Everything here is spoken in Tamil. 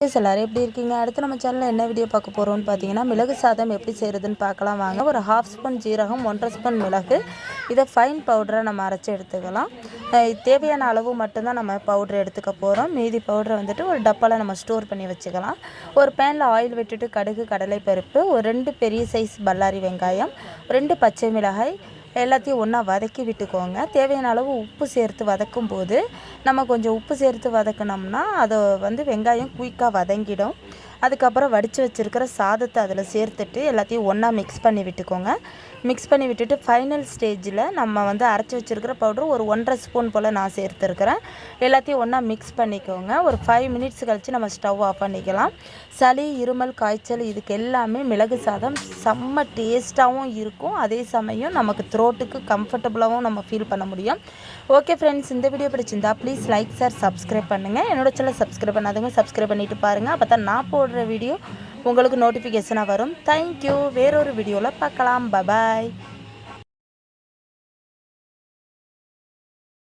ப்ளீஸ் எல்லோரும் எப்படி இருக்கீங்க? அடுத்து நம்ம சேனலில் என்ன வீடியோ பார்க்க போகிறோம்னு பார்த்தீங்கன்னா மிளகு சாதம் எப்படி செய்கிறதுன்னு பார்க்கலாம் வாங்க. ஒரு ஹாஃப் ஸ்பூன் ஜீரகம் ஒன்றரை ஸ்பூன் மிளகு. இதை ஃபைன் பவுடரை நம்ம அரைச்சி எடுத்துக்கலாம். இது தேவையான அளவு மட்டும்தான் நம்ம பவுடர் எடுத்துக்க போகிறோம் மீதி பவுடரை வந்துட்டு ஒரு டப்பாவில் நம்ம ஸ்டோர் பண்ணி வச்சுக்கலாம். ஒரு பேனில் ஆயில் விட்டுட்டு கடுகு கடலை பருப்பு ஒரு ரெண்டு பெரிய சைஸ் பல்லாரி வெங்காயம் ரெண்டு பச்சை மிளகாய் எல்லாத்தையும் ஒன்றா வதக்கி விட்டுக்கோங்க. தேவையான அளவு உப்பு சேர்த்து வதக்கும் போது நம்ம கொஞ்சம் உப்பு சேர்த்து வதக்கினோம்னா அதை வந்து வெங்காயம் குயிக்காக வதங்கிடும். அதுக்கப்புறம் வடித்து வச்சுருக்கிற சாதத்தை அதில் சேர்த்துட்டு எல்லாத்தையும் ஒன்றா மிக்ஸ் பண்ணி விட்டுக்கோங்க. மிக்ஸ் பண்ணி விட்டுட்டு ஃபைனல் ஸ்டேஜில் நம்ம வந்து அரைச்சி வச்சுருக்கிற பவுடர் ஒரு ஒன்றரை ஸ்பூன் போல் நான் சேர்த்துருக்கிறேன். எல்லாத்தையும் ஒன்றா மிக்ஸ் பண்ணிக்கோங்க. ஒரு ஃபைவ் மினிட்ஸ் கழித்து நம்ம ஸ்டவ் ஆஃப் பண்ணிக்கலாம். சளி இருமல் காய்ச்சல் இதுக்கு எல்லாமே மிளகு சாதம் செம்ம டேஸ்ட்டாகவும் இருக்கும். அதே சமயம் நமக்கு த்ரோட்டுக்கு கம்ஃபர்டபுளாகவும் நம்ம ஃபீல் பண்ண முடியும். ஓகே ஃப்ரெண்ட்ஸ் இந்த வீடியோ பிடிச்சிருந்தா ப்ளீஸ் லைக் சார் சப்ஸ்கிரைப் பண்ணுங்கள் என்னோட சில சப்ஸ்கிரைப் பண்ணாதவங்க சப்ஸ்கிரைப் பண்ணிவிட்டு பாருங்கள் அப்போ தான் நான் போடுற வீடியோ உங்களுக்கு நோட்டிஃபிகேஷனாக வரும். தேங்க்யூ வேறொரு வீடியோவில் பார்க்கலாம். பபாய்